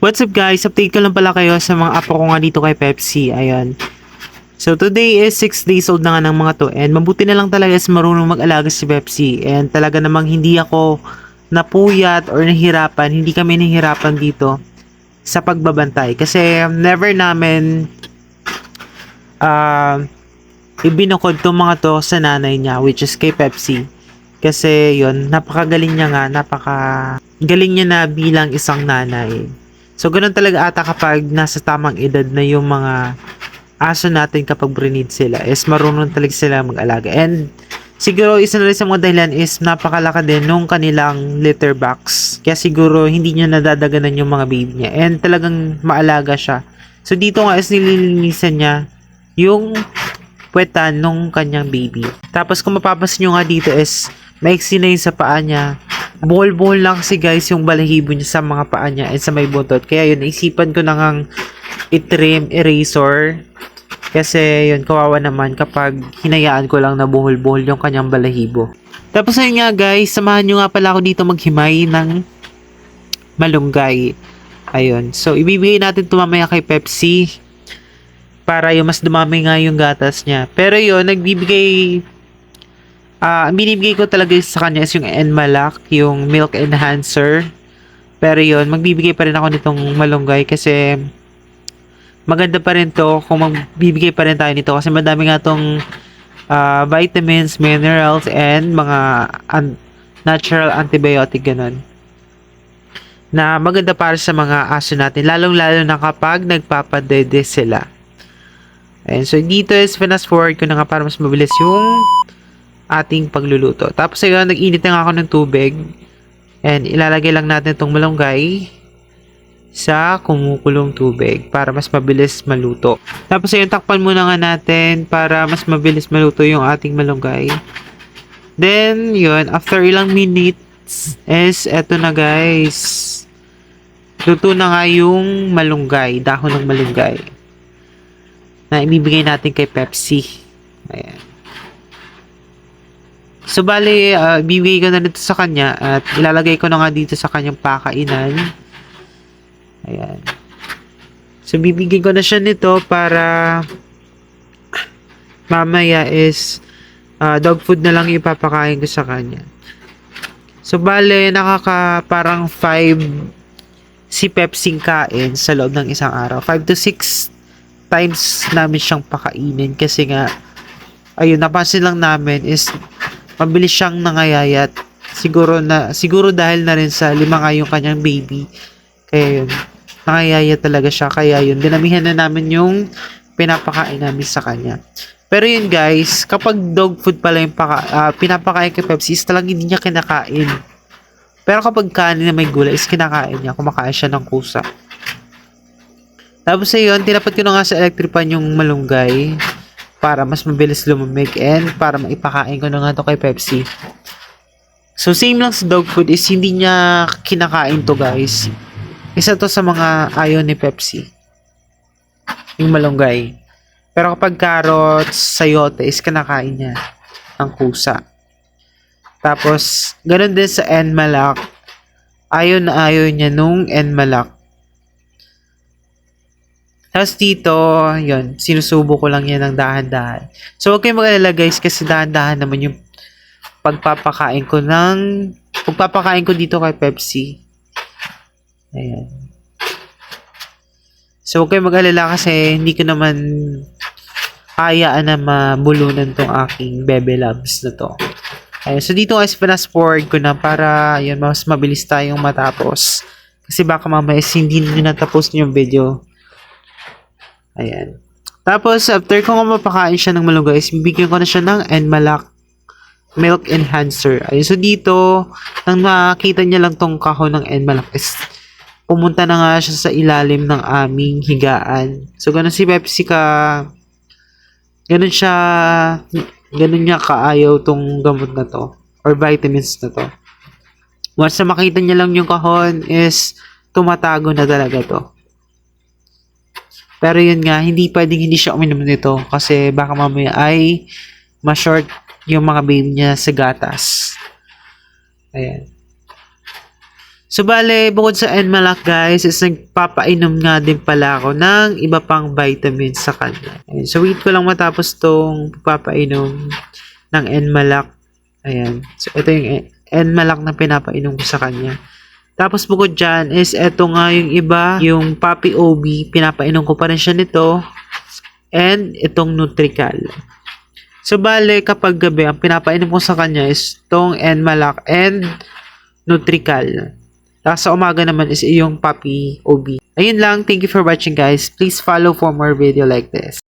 What's up guys? Update ko lang pala kayo sa mga apo ko nga dito kay Pepsi. Ayun. So today is 6 days old na nga ng mga to and mabuti na lang talaga is marunong mag-alaga si Pepsi and talaga namang hindi ako napuyat or nahirapan, hindi kami nahirapan dito sa pagbabantay kasi never namin uh, ibinukod tong mga to sa nanay niya which is kay Pepsi kasi yon napakagaling niya nga napaka galing niya na bilang isang nanay so ganun talaga ata kapag nasa tamang edad na yung mga aso natin kapag brinid sila is marunong talaga sila mag-alaga and siguro isa na rin sa mga dahilan is napakalaki din nung kanilang litter box kaya siguro hindi niya nadadaganan yung mga baby niya and talagang maalaga siya so dito nga is nililinisan niya yung puwetan nung kanyang baby. Tapos kung mapapansin nyo nga dito is maiksi na yun sa paa niya. Buhol-buhol lang kasi guys yung balahibo niya sa mga paa niya and sa may buntot. Kaya yun, naisipan ko na ngang itrim, eraser. Kasi yun, kawawa naman kapag hinayaan ko lang na buhol-buhol yung kanyang balahibo. Tapos ayun nga guys, samahan nyo nga pala ako dito maghimay ng malunggay. Ayun. So, ibibigay natin ito mamaya kay Pepsi para yung mas dumami nga yung gatas niya. Pero yun, nagbibigay ah binibigay ko talaga sa kanya is yung Enmalak, yung milk enhancer. Pero yun, magbibigay pa rin ako nitong malunggay kasi maganda pa rin to kung magbibigay pa rin tayo nito kasi madami nga tong ah, vitamins, minerals, and mga an- natural antibiotic ganun na maganda para sa mga aso natin lalong lalo na kapag nagpapadede sila Ayan, so dito is fast forward ko na nga para mas mabilis yung ating pagluluto. Tapos ayun, nag-init na ako ng tubig. And ilalagay lang natin itong malunggay sa kumukulong tubig para mas mabilis maluto. Tapos ayun, takpan muna nga natin para mas mabilis maluto yung ating malunggay. Then, yun, after ilang minutes is eto na guys. Luto na nga yung malunggay, dahon ng malunggay na ibibigay natin kay Pepsi. Ayan. So, bali, uh, ibibigay ko na dito sa kanya at ilalagay ko na nga dito sa kanyang pakainan. Ayan. So, bibigyan ko na siya nito para mamaya is uh, dog food na lang ipapakain ko sa kanya. So, bale, nakaka parang 5 si Pepsi kain sa loob ng isang araw. 5 to 6 times namin siyang pakainin kasi nga ayun napansin lang namin is mabilis siyang nangayayat. Siguro na siguro dahil na rin sa lima nga yung kanyang baby. Kaya yun nangayayat talaga siya. Kaya yun dinamihan na namin yung pinapakain namin sa kanya. Pero yun guys kapag dog food pala yung paka, uh, pinapakain kay Pepsi is talagang hindi niya kinakain. Pero kapag kanin na may gulay is kinakain niya. Kumakain siya ng kusa tapos ayun, tinapat ko na nga sa electric pan yung malunggay para mas mabilis lumamig and para maipakain ko na nga to kay Pepsi. So same lang sa dog food is hindi niya kinakain to guys. Isa to sa mga ayaw ni Pepsi. Yung malunggay. Pero kapag carrots, sayote is kinakain niya ang kusa. Tapos, ganun din sa Enmalak. Ayaw na ayaw niya nung Enmalak. Tapos dito, yun, sinusubo ko lang yan ng dahan-dahan. So, huwag kayong mag-alala guys kasi dahan-dahan naman yung pagpapakain ko ng, pagpapakain ko dito kay Pepsi. Ayan. So, huwag kayong mag-alala kasi hindi ko naman hayaan na mabulunan tong aking bebe labs na to. Ayan. So, dito guys, forward ko na para, yun, mas mabilis tayong matapos. Kasi baka mamaya hindi nyo natapos yung video. Ayan. Tapos, after ko nga mapakain siya ng malunggay, is bibigyan ko na siya ng Enmalak Milk Enhancer. Ayun. So, dito, nang nakita niya lang tong kahon ng Enmalak is pumunta na nga siya sa ilalim ng aming higaan. So, ganun si Pepsi ka ganun siya ganun niya kaayaw tong gamot na to or vitamins na to. Once na makita niya lang yung kahon is tumatago na talaga to. Pero yun nga, hindi pwedeng hindi siya uminom nito kasi baka mamaya ay ma-short yung mga baby niya sa gatas. Ayan. So bale, bukod sa Enmalak guys, is nagpapainom nga din pala ako ng iba pang vitamins sa kanya. Ayan. So wait ko lang matapos tong papainom ng Enmalak. Ayan. So ito yung Enmalak na pinapainom ko sa kanya. Tapos bukod dyan is eto nga yung iba, yung Papi OB, pinapainom ko pa rin siya nito. And itong Nutrical. So bale, kapag gabi, ang pinapainom ko sa kanya is tong Enmalak and Nutrical. Tapos sa umaga naman is yung Papi OB. Ayun lang. Thank you for watching guys. Please follow for more video like this.